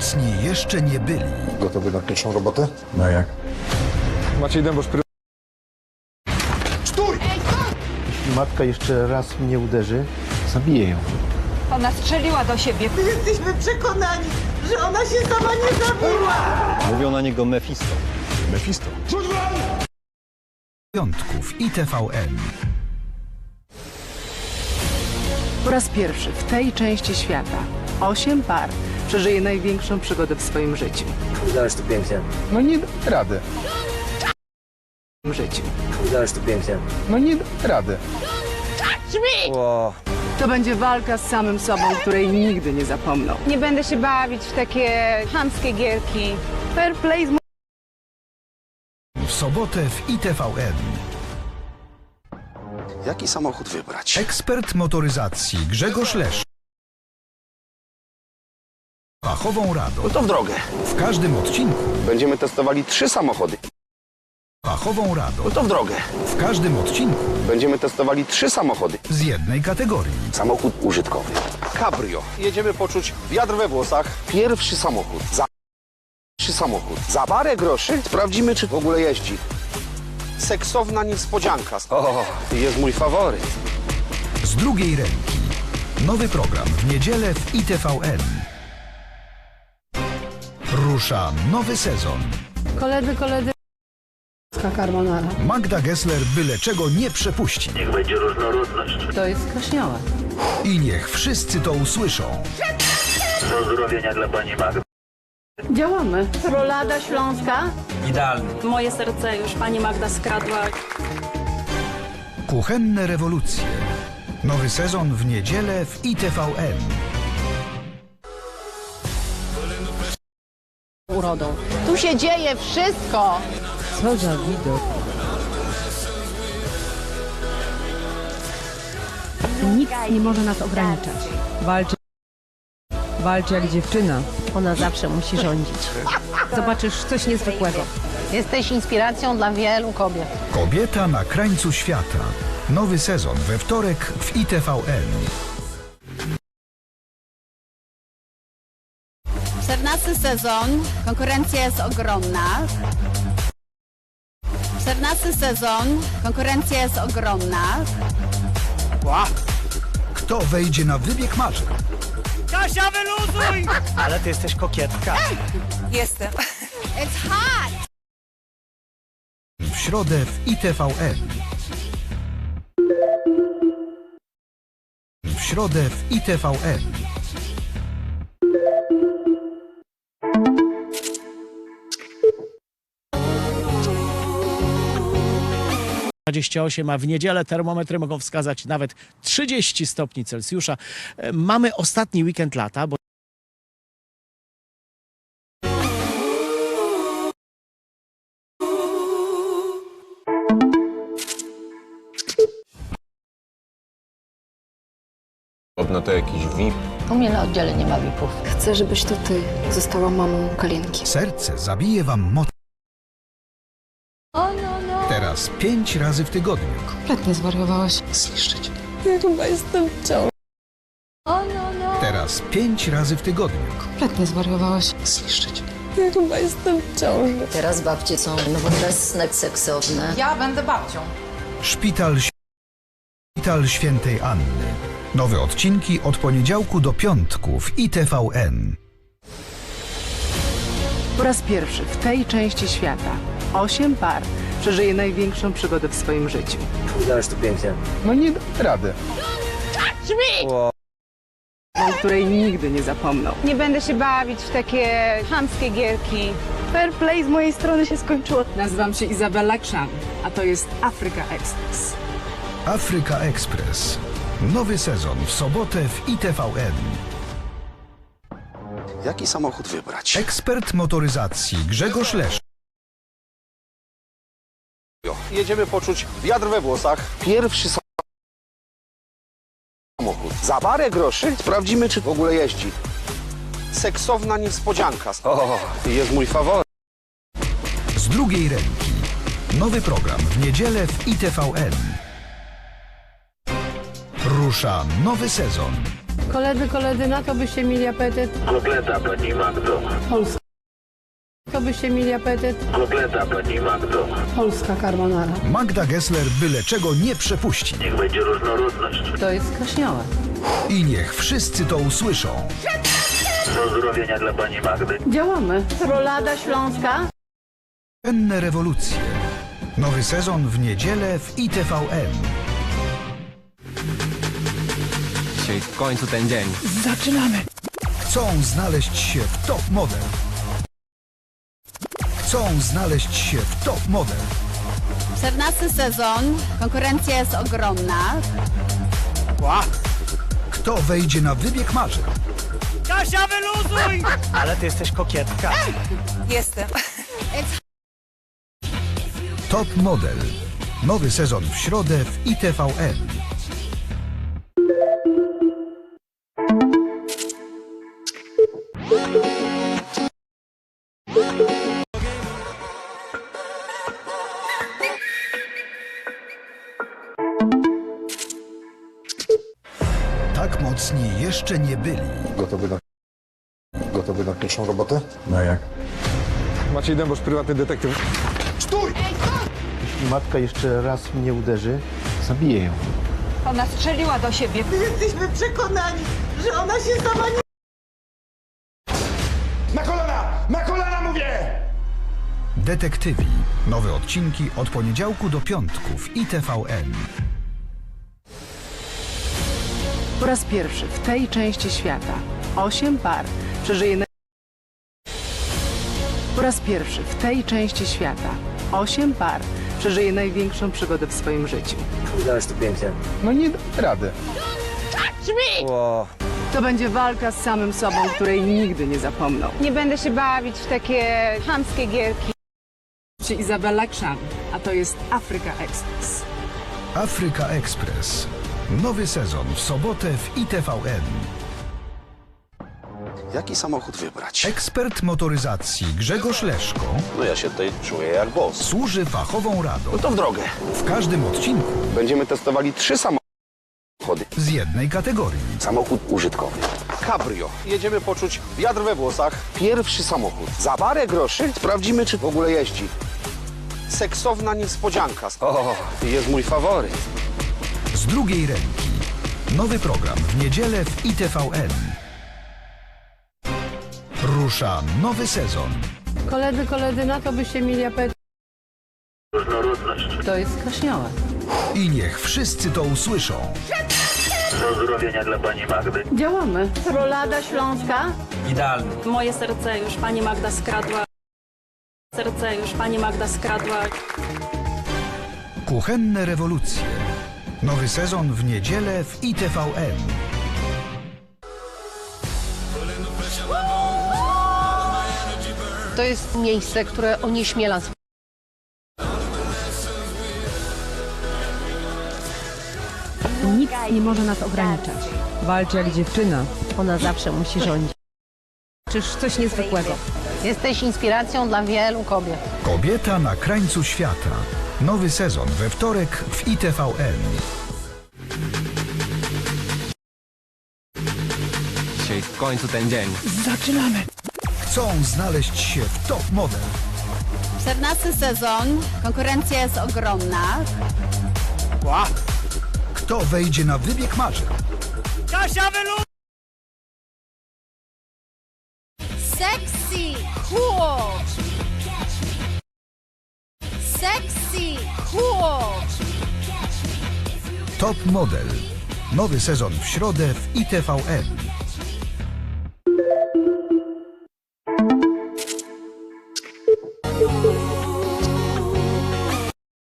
mocni jeszcze nie byli. Gotowy na pierwszą robotę? No jak? Maciej Dębosz, pry... Jeśli matka jeszcze raz mnie uderzy, zabiję ją. Ona strzeliła do siebie. Jesteśmy przekonani, że ona się sama nie zabiła. Mówią na niego Mefisto. Mefisto. Piątków i TVN. Po raz pierwszy w tej części świata osiem par przeżyje największą przygodę w swoim życiu. Udałaś to pięknie. No nie da rady. W życiu. Udałaś to pięknie. No nie da rady. To będzie walka z samym sobą, której nigdy nie zapomną. Nie będę się bawić w takie chamskie gierki. Fair play z W sobotę w ITVN. Jaki samochód wybrać? Ekspert motoryzacji Grzegorz Lesz. Fachową radą. No to w drogę. W każdym odcinku Będziemy testowali trzy samochody. fachową radą. No to w drogę. W każdym odcinku Będziemy testowali trzy samochody. z jednej kategorii. Samochód użytkowy. Cabrio. Jedziemy poczuć wiatr we włosach. Pierwszy samochód. Za... Pierwszy samochód. Za parę groszy sprawdzimy, czy w ogóle jeździ. Seksowna niespodzianka. O, jest mój faworyt. Z drugiej ręki. Nowy program w niedzielę w ITVN. Rusza nowy sezon. Koledzy, koledzy. Carbonara. Magda Gessler byle czego nie przepuści. To jest kraśniała. I niech wszyscy to usłyszą. Działamy. Rolada Śląska. Idealny. Moje serce już pani Magda skradła. Kuchenne rewolucje. Nowy sezon w niedzielę w ITVN. Urodą. Tu się dzieje wszystko. Co za widok. Nikt nie może nas ograniczać. Walczy. Walczy jak dziewczyna. Ona zawsze musi rządzić. Zobaczysz coś niezwykłego. Jesteś inspiracją dla wielu kobiet. Kobieta na krańcu świata. Nowy sezon we wtorek w ITVN. 14 sezon. Konkurencja jest ogromna. 14 sezon. Konkurencja jest ogromna. Kto wejdzie na wybieg marzeń? Ale ty jesteś kokietka. It's hot! W środę w ITVN. W środę w ITVN. 28, a w niedzielę termometry mogą wskazać nawet 30 stopni Celsjusza. E, Mamy ostatni weekend lata, bo No to jakiś VIP. U mnie na oddziale nie ma VIP-ów. Chcę, żebyś to ty została mamą Kalienki. Serce zabije wam moc. Teraz pięć razy w tygodniu. Kompletnie zwariowałaś. Zniszczyć. Chyba jestem w ciąży. Teraz pięć razy w tygodniu. Kompletnie zwariowałaś. Zniszczyć. Chyba jestem w ciąży. Teraz babcie są nowoczesne, seksowne. Ja będę babcią. Szpital, Szpital Świętej Anny. Nowe odcinki od poniedziałku do piątku w ITVN. Po raz pierwszy w tej części świata osiem par przeżyje największą przygodę w swoim życiu. Udałaś to pięknie. No nie da rady. Ło. O której nigdy nie zapomną. Nie będę się bawić w takie chamskie gierki. Fair play z mojej strony się skończyło. Nazywam się Izabela Krzan, a to jest Afryka Express. Afryka Express. Nowy sezon w sobotę w ITVN. Jaki samochód wybrać? Ekspert motoryzacji Grzegorz Lesz. Jedziemy poczuć wiatr we włosach. Pierwszy samochód. Za parę groszy sprawdzimy, czy w ogóle jeździ. Seksowna niespodzianka. O, jest mój faworyt. Z drugiej ręki. Nowy program w niedzielę w ITVN. Rusza nowy sezon. Koledzy, koledzy, na to byście mieli apetyt. Kotleta, pani Magdo. Polska. To byście mieli apetyt. Kotleta, pani Magdo. Polska carbonara. Magda Gessler byle czego nie przepuści. Niech będzie różnorodność. To jest kwaśniałe. I niech wszyscy to usłyszą. Pozdrowienia dla pani Magdy. Działamy. Rolada Śląska. Enne rewolucje. Nowy sezon w niedzielę w ITVN. Dzisiaj w końcu ten dzień. Chcą znaleźć się w top model. Chcą znaleźć się w top model. 14 sezon, konkurencja jest ogromna. Kto wejdzie na wybieg marzeń? Kasia, wyluzuj! Ale ty jesteś kokietka. Jestem. Top model. Nowy sezon w środę w ITVN. Mocni jeszcze nie byli. Gotowy na... Gotowy na pierwszą robotę? No jak? Maciej Dębosz, prywatny detektyw. Stój! Jeśli matka jeszcze raz mnie uderzy, zabiję ją. Ona strzeliła do siebie. My jesteśmy przekonani, że ona się sama nie Na kolana! Na kolana mówię! Detektywi. Nowe odcinki od poniedziałku do piątku w ITVN. Po raz pierwszy w tej części świata osiem par przeżyje. naj- Po raz pierwszy w tej części świata osiem par przeżyje największą przygodę w swoim życiu. Wyglądasz tu pięknie. No nie da rady. Ło. To będzie walka z samym sobą, której nigdy nie zapomną. Nie będę się bawić w takie chamskie gierki. Czy Izabela Krzan, a to jest Afryka Express. Afryka Express. Nowy sezon w sobotę w ITVN. Jaki samochód wybrać? Ekspert motoryzacji Grzegorz Leszko No ja się tutaj czuję jak boss. służy fachową radą. No to w drogę. W każdym odcinku Będziemy testowali trzy samochody. z jednej kategorii. Samochód użytkowy. Cabrio. Jedziemy poczuć wiatr we włosach. Pierwszy samochód. Za parę groszy sprawdzimy, czy w ogóle jeździ. Seksowna niespodzianka. O, jest mój faworyt. Z drugiej ręki. Nowy program w niedzielę w ITVN. Rusza nowy sezon. Koledzy, koledzy, na to byście mieli apetyt. Różnorodność. To jest kwaśniałe. I niech wszyscy to usłyszą. Pozdrowienia dla pani Magdy. Działamy. Rolada Śląska. Idealny. Moje serce już pani Magda skradła. Serce już pani Magda skradła. Kuchenne rewolucje. Nowy sezon w niedzielę w ITVN. To jest miejsce, które onieśmiela Nic nie może nas ograniczać. Walczy jak dziewczyna. Ona zawsze musi rządzić. Czyż coś niezwykłego. Jesteś inspiracją dla wielu kobiet. Kobieta na krańcu świata. Nowy sezon we wtorek w ITVN. Dzisiaj w końcu ten dzień. Chcą znaleźć się w top model. 14 sezon, konkurencja jest ogromna. Kto wejdzie na wybieg marzeń? Kasia, wyluzuj! Sexy, cool. Top model. Nowy sezon w środę w ITVN.